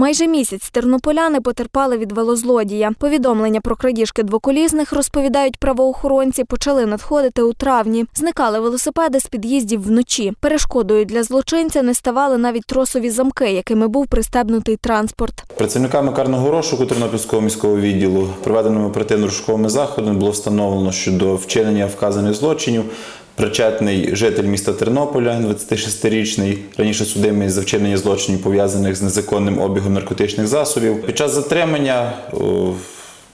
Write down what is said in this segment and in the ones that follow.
Майже місяць тернополяни потерпали від велозлодія. Повідомлення про крадіжки двоколісних, розповідають правоохоронці, почали надходити у травні. Зникали велосипеди з під'їздів вночі. Перешкодою для злочинця не ставали навіть тросові замки, якими був пристебнутий транспорт. Працівниками карного розшуку Тернопільського міського відділу проведеними оперативно-розшуковими заходами було встановлено, що до вчинення вказаних злочинів причетний житель міста Тернополя, 26-річний, раніше судимий за вчинення злочинів пов'язаних з незаконним обігом наркотичних засобів. Під час затримання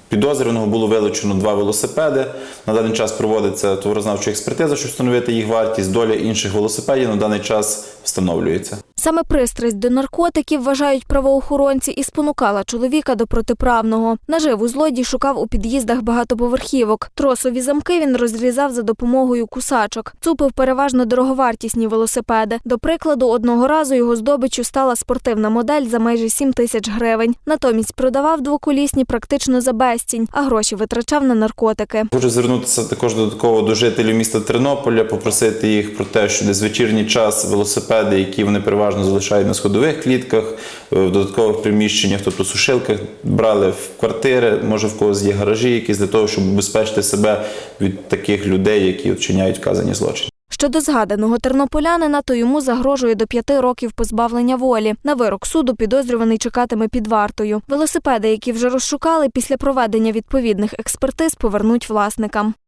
підозрюваного було вилучено два велосипеди. На даний час проводиться товарознавча експертиза, щоб встановити їх вартість. Доля інших велосипедів на даний час встановлюється. Саме пристрасть до наркотиків, вважають правоохоронці, і спонукала чоловіка до протиправного. Наживу злодій шукав у під'їздах багатоповерхівок. Тросові замки він розрізав за допомогою кусачок. Цупив переважно дороговартісні велосипеди. До прикладу, одного разу його здобиччю стала спортивна модель за майже 7 тисяч гривень. Натомість продавав двоколісні практично за безцінь, а гроші витрачав на наркотики. Хочу звернутися також додатково до жителів міста Тернополя, попросити їх про те, що десь вечірній час велосипеди, які вони переважно залишають на сходових клітках, е, в додаткових приміщеннях, тобто сушилках, брали в квартири, може в когось є гаражі якісь для того, щоб убезпечити себе від таких людей, які вчиняють вказані злочини. Щодо згаданого тернополянина, то йому загрожує до п'яти років позбавлення волі. На вирок суду підозрюваний чекатиме під вартою. Велосипеди, які вже розшукали, після проведення відповідних експертиз повернуть власникам.